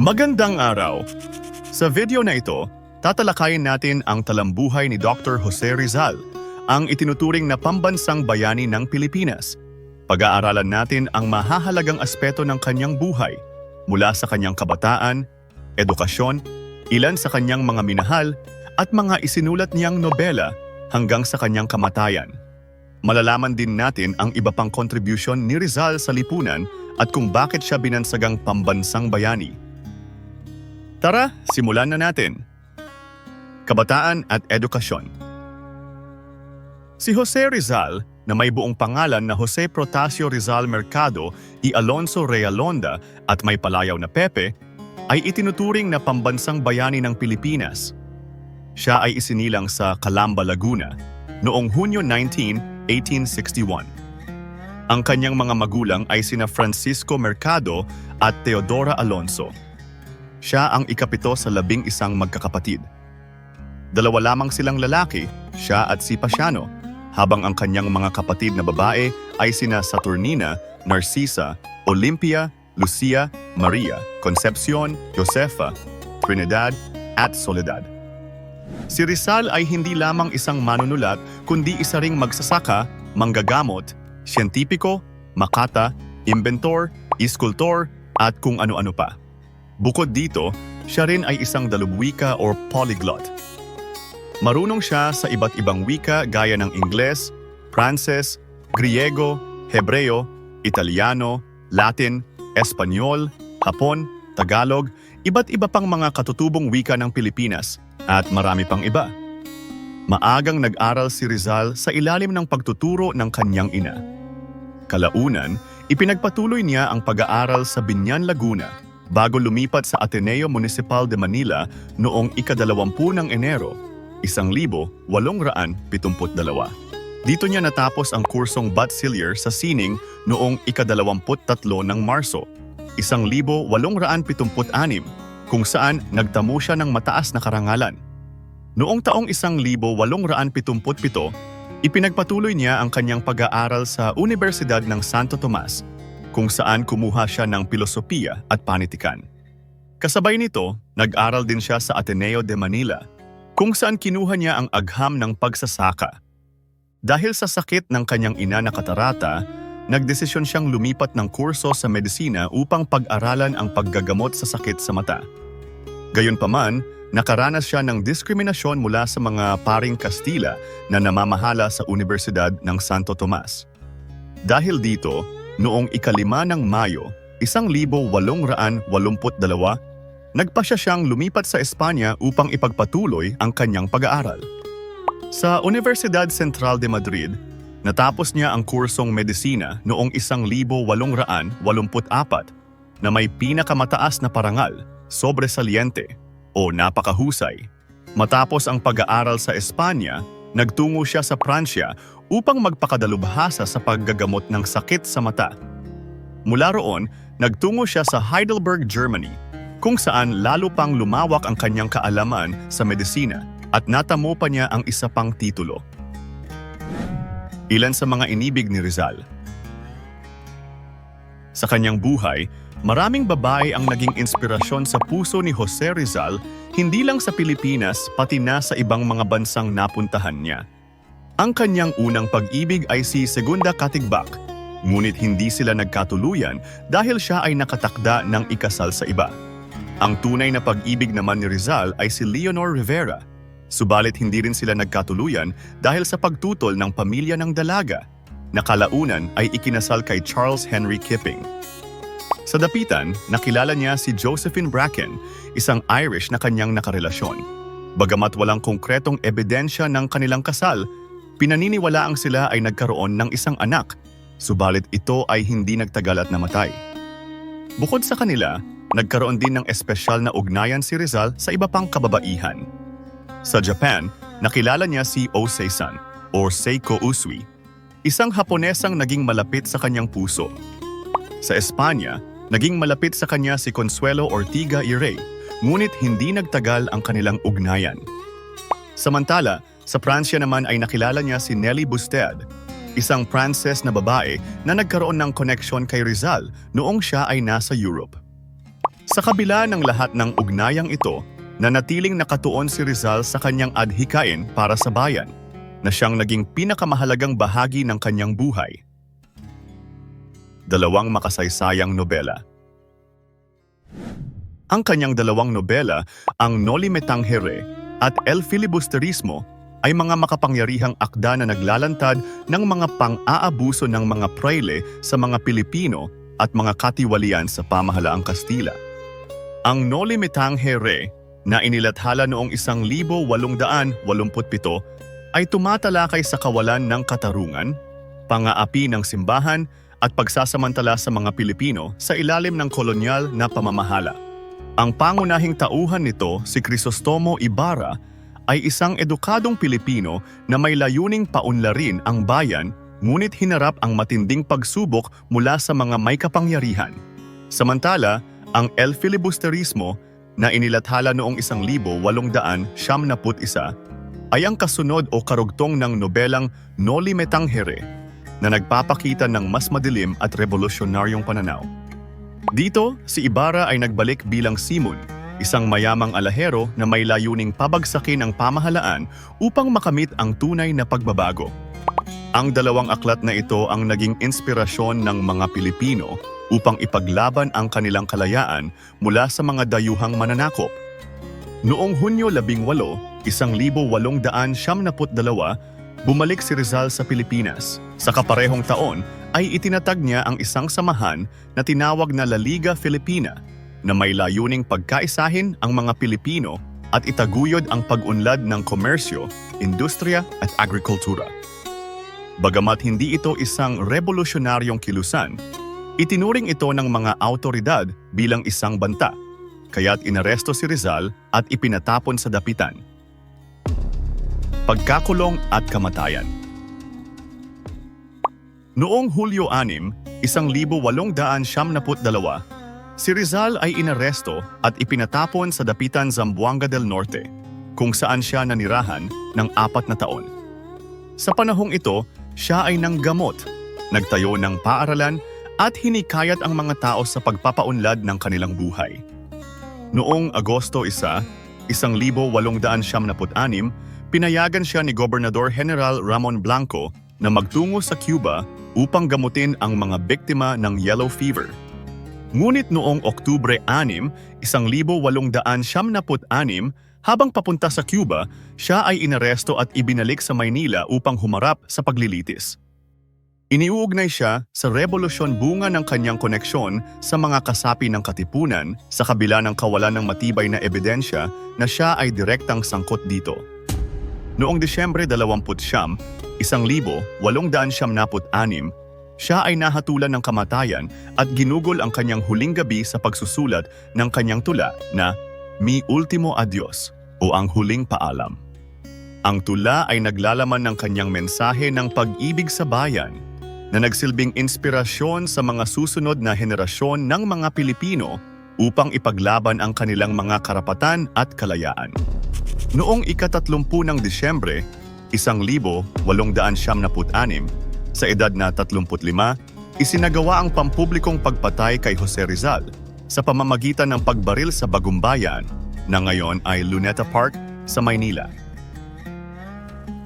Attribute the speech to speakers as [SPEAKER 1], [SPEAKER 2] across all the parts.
[SPEAKER 1] Magandang araw! Sa video na ito, tatalakayin natin ang talambuhay ni Dr. Jose Rizal, ang itinuturing na pambansang bayani ng Pilipinas. Pag-aaralan natin ang mahahalagang aspeto ng kanyang buhay, mula sa kanyang kabataan, edukasyon, ilan sa kanyang mga minahal, at mga isinulat niyang nobela hanggang sa kanyang kamatayan. Malalaman din natin ang iba pang contribution ni Rizal sa lipunan at kung bakit siya binansagang pambansang bayani. Tara, simulan na natin. Kabataan at Edukasyon Si Jose Rizal, na may buong pangalan na Jose Protasio Rizal Mercado y Alonso Realonda at may palayaw na Pepe, ay itinuturing na pambansang bayani ng Pilipinas. Siya ay isinilang sa Calamba, Laguna, noong Hunyo 19, 1861. Ang kanyang mga magulang ay sina Francisco Mercado at Teodora Alonso. Siya ang ikapito sa labing isang magkakapatid. Dalawa lamang silang lalaki, siya at si Pasiano, habang ang kanyang mga kapatid na babae ay sina Saturnina, Narcisa, Olympia, Lucia, Maria, Concepcion, Josefa, Trinidad, at Soledad. Si Rizal ay hindi lamang isang manunulat kundi isa ring magsasaka, manggagamot, siyentipiko, makata, inventor, iskultor, at kung ano-ano pa. Bukod dito, siya rin ay isang dalubwika or polyglot. Marunong siya sa iba't ibang wika gaya ng Ingles, Pranses, Griego, Hebreo, Italiano, Latin, Espanyol, Hapon, Tagalog, iba't iba pang mga katutubong wika ng Pilipinas at marami pang iba. Maagang nag-aral si Rizal sa ilalim ng pagtuturo ng kanyang ina. Kalaunan, ipinagpatuloy niya ang pag-aaral sa Binyan, Laguna bago lumipat sa Ateneo Municipal de Manila noong ikadalawampu ng Enero, 1872. Dito niya natapos ang kursong Bachelier sa Sining noong ikadalawamput-tatlo ng Marso, 1876, kung saan nagtamo siya ng mataas na karangalan. Noong taong 1877, ipinagpatuloy niya ang kanyang pag-aaral sa Universidad ng Santo Tomas, kung saan kumuha siya ng pilosopiya at panitikan. Kasabay nito, nag-aral din siya sa Ateneo de Manila, kung saan kinuha niya ang agham ng pagsasaka. Dahil sa sakit ng kanyang ina na katarata, nagdesisyon siyang lumipat ng kurso sa medisina upang pag-aralan ang paggagamot sa sakit sa mata. Gayunpaman, nakaranas siya ng diskriminasyon mula sa mga paring Kastila na namamahala sa Universidad ng Santo Tomas. Dahil dito, noong ikalima ng Mayo, 1882, nagpa siya siyang lumipat sa Espanya upang ipagpatuloy ang kanyang pag-aaral. Sa Universidad Central de Madrid, natapos niya ang kursong medisina noong 1884 na may pinakamataas na parangal, sobresaliente o napakahusay. Matapos ang pag-aaral sa Espanya, nagtungo siya sa Pransya upang magpakadalubhasa sa paggagamot ng sakit sa mata. Mula roon, nagtungo siya sa Heidelberg, Germany, kung saan lalo pang lumawak ang kanyang kaalaman sa medisina at natamo pa niya ang isa pang titulo. Ilan sa mga inibig ni Rizal Sa kanyang buhay, maraming babae ang naging inspirasyon sa puso ni Jose Rizal hindi lang sa Pilipinas pati na sa ibang mga bansang napuntahan niya. Ang kanyang unang pag-ibig ay si Segunda Katigbak, ngunit hindi sila nagkatuluyan dahil siya ay nakatakda ng ikasal sa iba. Ang tunay na pag-ibig naman ni Rizal ay si Leonor Rivera, subalit hindi rin sila nagkatuluyan dahil sa pagtutol ng pamilya ng dalaga, na kalaunan ay ikinasal kay Charles Henry Kipping. Sa dapitan, nakilala niya si Josephine Bracken, isang Irish na kanyang nakarelasyon. Bagamat walang konkretong ebidensya ng kanilang kasal, pinaniniwalaang sila ay nagkaroon ng isang anak, subalit ito ay hindi nagtagal at namatay. Bukod sa kanila, nagkaroon din ng espesyal na ugnayan si Rizal sa iba pang kababaihan. Sa Japan, nakilala niya si Osei-san or Seiko Usui, isang Haponesang naging malapit sa kanyang puso. Sa Espanya, naging malapit sa kanya si Consuelo Ortiga y Rey, ngunit hindi nagtagal ang kanilang ugnayan. Samantala, sa Pransya naman ay nakilala niya si Nelly Busted, isang Pranses na babae na nagkaroon ng koneksyon kay Rizal noong siya ay nasa Europe. Sa kabila ng lahat ng ugnayang ito, nanatiling nakatuon si Rizal sa kanyang adhikain para sa bayan, na siyang naging pinakamahalagang bahagi ng kanyang buhay. Dalawang makasaysayang nobela Ang kanyang dalawang nobela, ang Noli Me Tangere at El Filibusterismo, ay mga makapangyarihang akda na naglalantad ng mga pang-aabuso ng mga praile sa mga Pilipino at mga katiwalian sa pamahalaang Kastila. Ang Noli Me Tangere na inilathala noong 1887 ay tumatalakay sa kawalan ng katarungan, pangaapi ng simbahan at pagsasamantala sa mga Pilipino sa ilalim ng kolonyal na pamamahala. Ang pangunahing tauhan nito, si Crisostomo Ibarra, ay isang edukadong Pilipino na may layuning paunlarin ang bayan ngunit hinarap ang matinding pagsubok mula sa mga may kapangyarihan. Samantala, ang El Filibusterismo na inilathala noong 1871 ay ang kasunod o karugtong ng nobelang Noli Me Tangere na nagpapakita ng mas madilim at revolusyonaryong pananaw. Dito, si Ibarra ay nagbalik bilang Simon, isang mayamang alahero na may layuning pabagsakin ang pamahalaan upang makamit ang tunay na pagbabago. Ang dalawang aklat na ito ang naging inspirasyon ng mga Pilipino upang ipaglaban ang kanilang kalayaan mula sa mga dayuhang mananakop. Noong Hunyo 18, 1872, bumalik si Rizal sa Pilipinas. Sa kaparehong taon ay itinatag niya ang isang samahan na tinawag na La Liga Filipina na may layuning pagkaisahin ang mga Pilipino at itaguyod ang pag-unlad ng komersyo, industriya at agrikultura. Bagamat hindi ito isang revolusyonaryong kilusan, itinuring ito ng mga autoridad bilang isang banta, kaya't inaresto si Rizal at ipinatapon sa dapitan. Pagkakulong at kamatayan Noong Hulyo 6, 1872, si Rizal ay inaresto at ipinatapon sa dapitan Zamboanga del Norte, kung saan siya nanirahan ng apat na taon. Sa panahong ito, siya ay nanggamot, nagtayo ng paaralan at hinikayat ang mga tao sa pagpapaunlad ng kanilang buhay. Noong Agosto 1, 1876, pinayagan siya ni Gobernador General Ramon Blanco na magtungo sa Cuba upang gamutin ang mga biktima ng yellow fever. Ngunit noong Oktubre 6, 1876, habang papunta sa Cuba, siya ay inaresto at ibinalik sa Maynila upang humarap sa paglilitis. Iniuugnay siya sa revolusyon bunga ng kanyang koneksyon sa mga kasapi ng katipunan sa kabila ng kawalan ng matibay na ebidensya na siya ay direktang sangkot dito. Noong Disyembre 20 1876, siya ay nahatulan ng kamatayan at ginugol ang kanyang huling gabi sa pagsusulat ng kanyang tula na Mi Ultimo Adios o Ang Huling Paalam. Ang tula ay naglalaman ng kanyang mensahe ng pag-ibig sa bayan na nagsilbing inspirasyon sa mga susunod na henerasyon ng mga Pilipino upang ipaglaban ang kanilang mga karapatan at kalayaan. Noong ikatatlumpu ng Disyembre, 1876, sa edad na 35, isinagawa ang pampublikong pagpatay kay Jose Rizal sa pamamagitan ng pagbaril sa Bagumbayan na ngayon ay Luneta Park sa Maynila.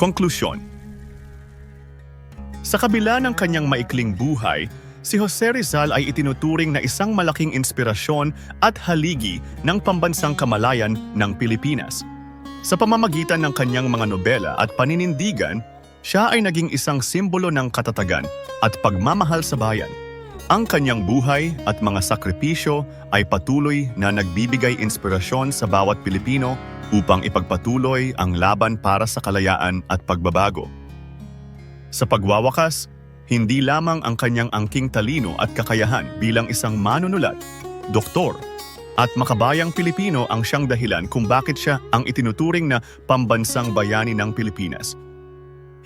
[SPEAKER 1] Konklusyon Sa kabila ng kanyang maikling buhay, si Jose Rizal ay itinuturing na isang malaking inspirasyon at haligi ng pambansang kamalayan ng Pilipinas – sa pamamagitan ng kanyang mga nobela at paninindigan, siya ay naging isang simbolo ng katatagan at pagmamahal sa bayan. Ang kanyang buhay at mga sakripisyo ay patuloy na nagbibigay inspirasyon sa bawat Pilipino upang ipagpatuloy ang laban para sa kalayaan at pagbabago. Sa pagwawakas, hindi lamang ang kanyang angking talino at kakayahan bilang isang manunulat, doktor, at makabayang Pilipino ang siyang dahilan kung bakit siya ang itinuturing na pambansang bayani ng Pilipinas.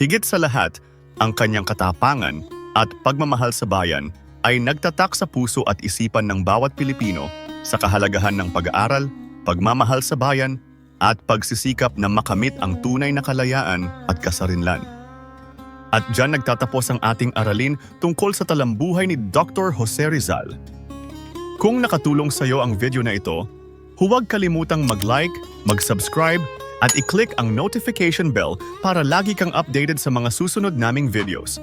[SPEAKER 1] Higit sa lahat, ang kanyang katapangan at pagmamahal sa bayan ay nagtatak sa puso at isipan ng bawat Pilipino sa kahalagahan ng pag-aaral, pagmamahal sa bayan, at pagsisikap na makamit ang tunay na kalayaan at kasarinlan. At dyan nagtatapos ang ating aralin tungkol sa talambuhay ni Dr. Jose Rizal, Kung nakatulong sa iyo ang video na ito, huwag kalimutang mag-like, mag-subscribe, at i-click ang notification bell para lagi kang updated sa mga susunod naming videos.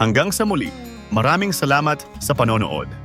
[SPEAKER 1] Hanggang sa muli, maraming salamat sa panonood.